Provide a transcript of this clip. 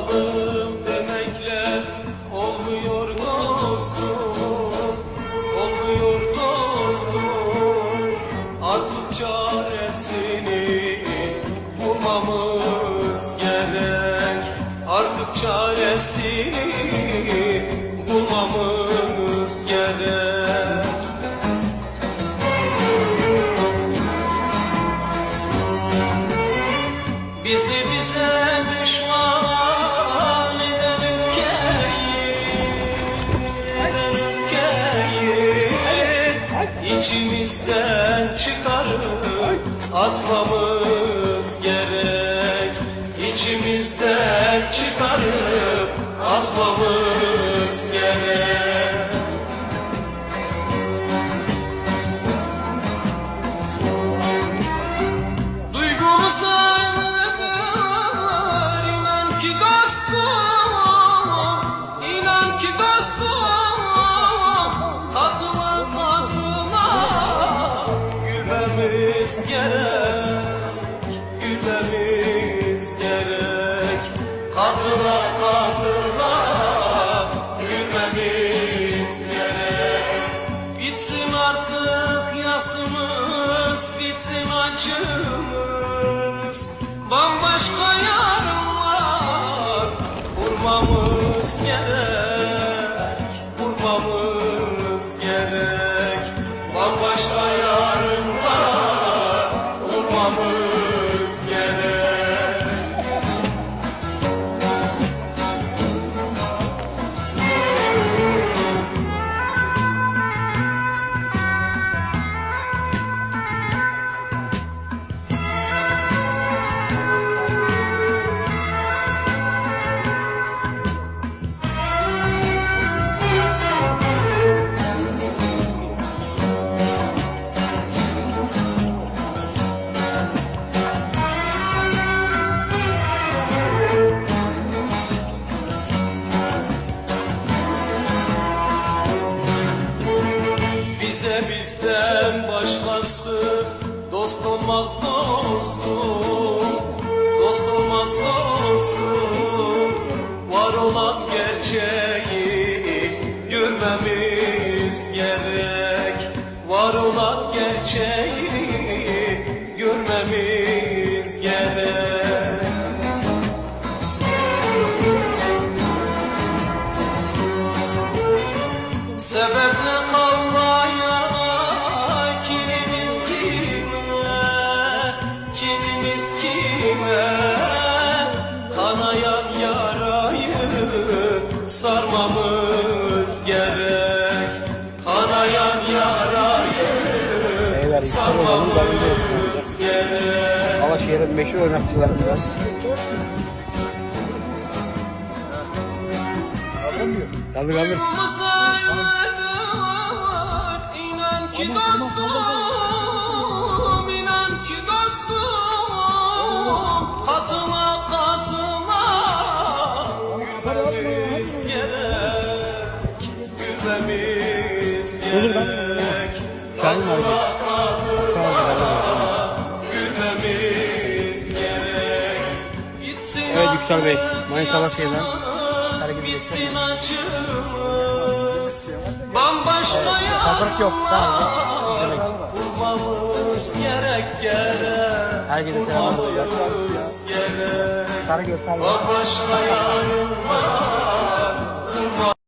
anladım demekle olmuyor dostum Olmuyor dostum. Artık çaresini bulmamız gerek. Artık çaresini içimizden çıkarıp atmamız gerek İçimizden çıkarıp atmamız gülmemiz gerek Gülmemiz gerek. Katıla katıla gülmemiz gerek. Bitsin artık yasımız, bitsin acımız. Bambaşka yarınlar kurmamız gerek Kurmamız bizden başkası. Dost olmaz dostum Dost olmaz dostum. Var olan gerçeği görmemiz gerek. Var olan gerçeği sarmamız gerek Kanayan yarayı sarmamız gerek Alaşehir'in meşhur oynakçılarından. Kaldır kaldır. Duygumuz aynıdır inan ki dostum Gitsin Evet, Yüksel Bey, Manisa yasımız, hareket acımız Bambaşka Hazırlık yok, yarınlar Kurmamız gerek gerek. Herkese Sarı göster. Bambaşka yarınlar